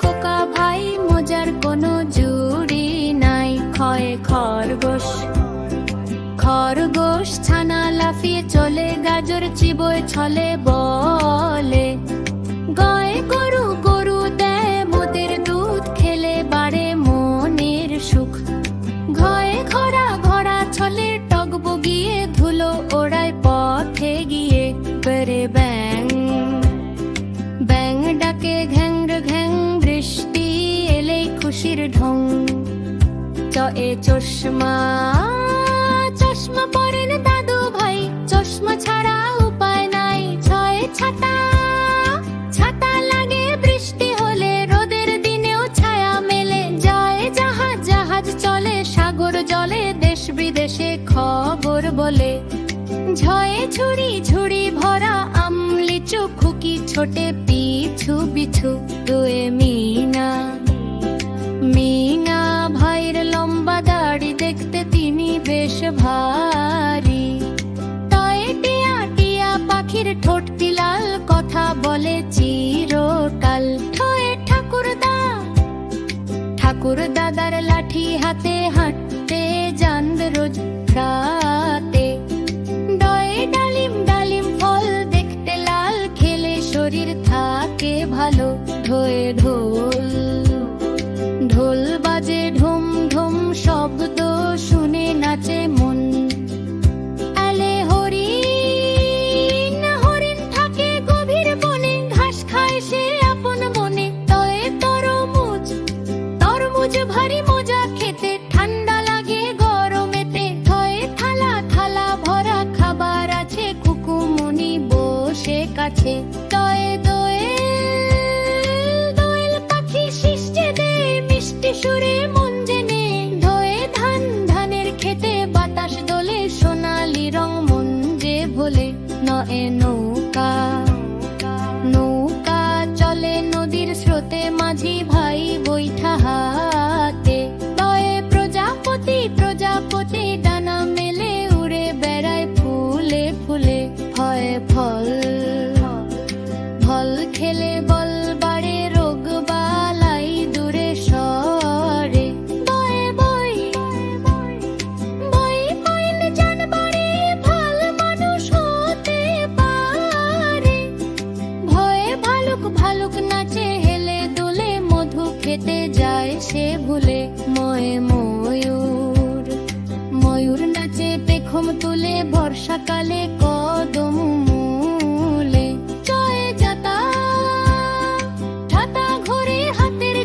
খোকা ভাই, মজার কোনো জুড়ি নাই। ক্ষয় খরগোশ খরগোশ ছানা লাফিয়ে চলে, গাজর চিবোয় ছলে বল খুশির ঢং। চ চশমা চশমা পরেন দাদু ভাই। চশমা ছাড়া উপায় নাই, ছয় ছাতা। ছাতা লাগে বৃষ্টি হলে, রোদের দিনেও ছায়া মেলে। যায় জাহাজ জাহাজ চলে, সাগর জলে, দেশ বিদেশে খবর বলে। ঝয়ে ঝুড়ি ঝুড়ি ভরা আম লিচু খুকি ছোটে পিছু পিছু, দুয়ে মিনা। পাখির ঠোঁটটি লাল কথা বলে চিরকাল। ঠোয়ে ঠাকুরদা ঠাকুর দাদার লাঠি হাতে হাঁটতে যান রোজ রাতে। ডয়ে ডালিম ডালিম ফল দেখতে লাল, খেলে শরীর থাকে ভালো। ঢোয়ে ঢোল ঢোল বাজে ঢুম ঢুম, শব্দ শুনে বসে দয়ে তয়ে দোয়েল পাখি দে মিষ্টি সুরে খেতে যায় সে ভুলে ময়ে ময়ূর। ময়ূর নাচে, পেখম তুলে, বর্ষাকালে কদম মূলে। জয় হাতের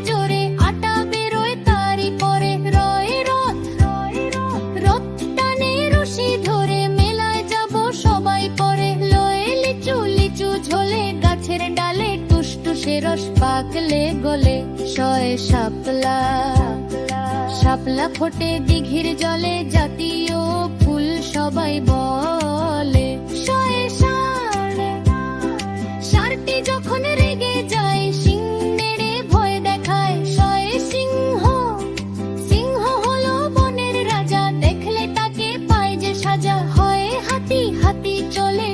বেরোয় তারি পরে, রয় রথ রশি ধরে, মেলায় যাব সবাই পরে, লয়ে লিচু লিচু ঝোলে গাছের রস পাকলে গলে শয়ে শাপলা। শাপলা ফোটে দিঘির জলে, জাতীয় ফুল সবাই বলে। শয়ে ষাঁড়, ষাঁড়টি যখন রেগে যায় সিং নেড়ে ভয় দেখায় শয়ে সিংহ। সিংহ হলো বনের রাজা, দেখলে তাকে পায় যে সাজা। হয় হাতি হাতি চলে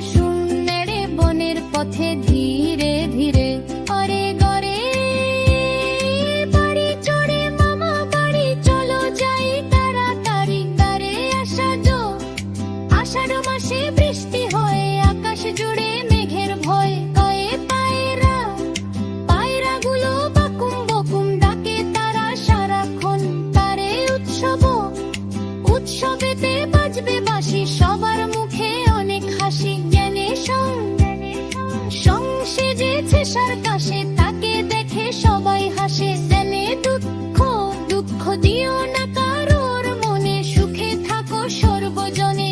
কাশে, তাকে দেখে সবাই হাসে। জানে দুঃখ দুঃখ দিও না কারোর মনে। সুখে থাকো সর্বজনে।